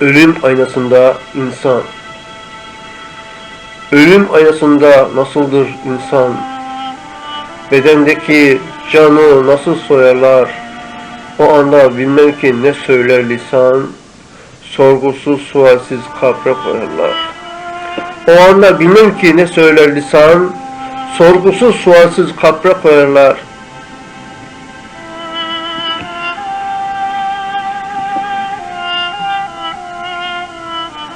Ölüm aynasında insan. Ölüm aynasında nasıldır insan? Bedendeki canı nasıl soyarlar? O anda bilmem ki ne söyler lisan. Sorgusuz sualsiz kabre koyarlar. O anda bilmem ki ne söyler lisan. Sorgusuz sualsiz kabre koyarlar.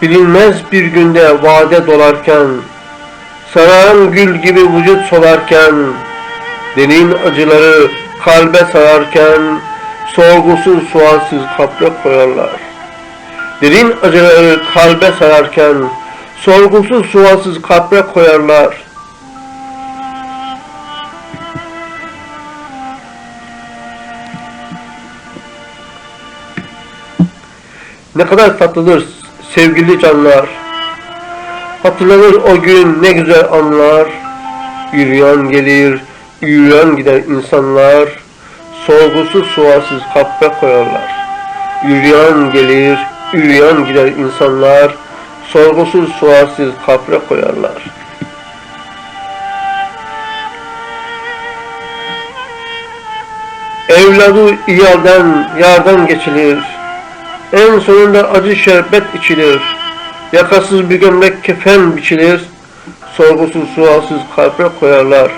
Bilinmez bir günde vade dolarken, Sararan gül gibi vücut solarken, Derin acıları kalbe sararken, Sorgusuz sualsiz kabre koyarlar. Derin acıları kalbe sararken, Sorgusuz sualsiz kabre koyarlar. Ne kadar tatlıdır sevgili canlar. Hatırlanır o gün ne güzel anlar. Yürüyen gelir, yürüyen gider insanlar. Sorgusuz sualsiz kabre koyarlar. Yürüyen gelir, yürüyen gider insanlar. Sorgusuz sualsiz kabre koyarlar. Evladı iyalden, yardan geçilir. En sonunda acı şerbet içilir. Yakasız bir gömlek kefen biçilir. Sorgusuz sualsız kalbe koyarlar.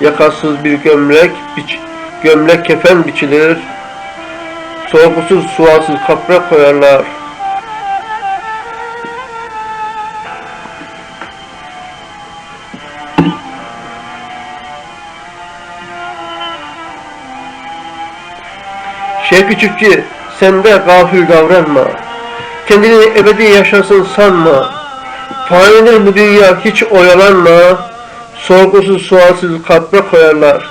Yakasız bir gömlek biç, gömlek kefen biçilir. Sorgusuz sualsız kabre koyarlar. Şevki Çiftçi sen de gafil davranma. Kendini ebedi yaşasın sanma. Fanidir bu dünya hiç oyalanma. Sorgusuz sualsiz kabre koyarlar.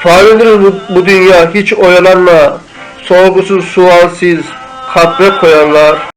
Fanidir bu dünya hiç oyalanma. Sorgusuz sualsiz kabre koyarlar.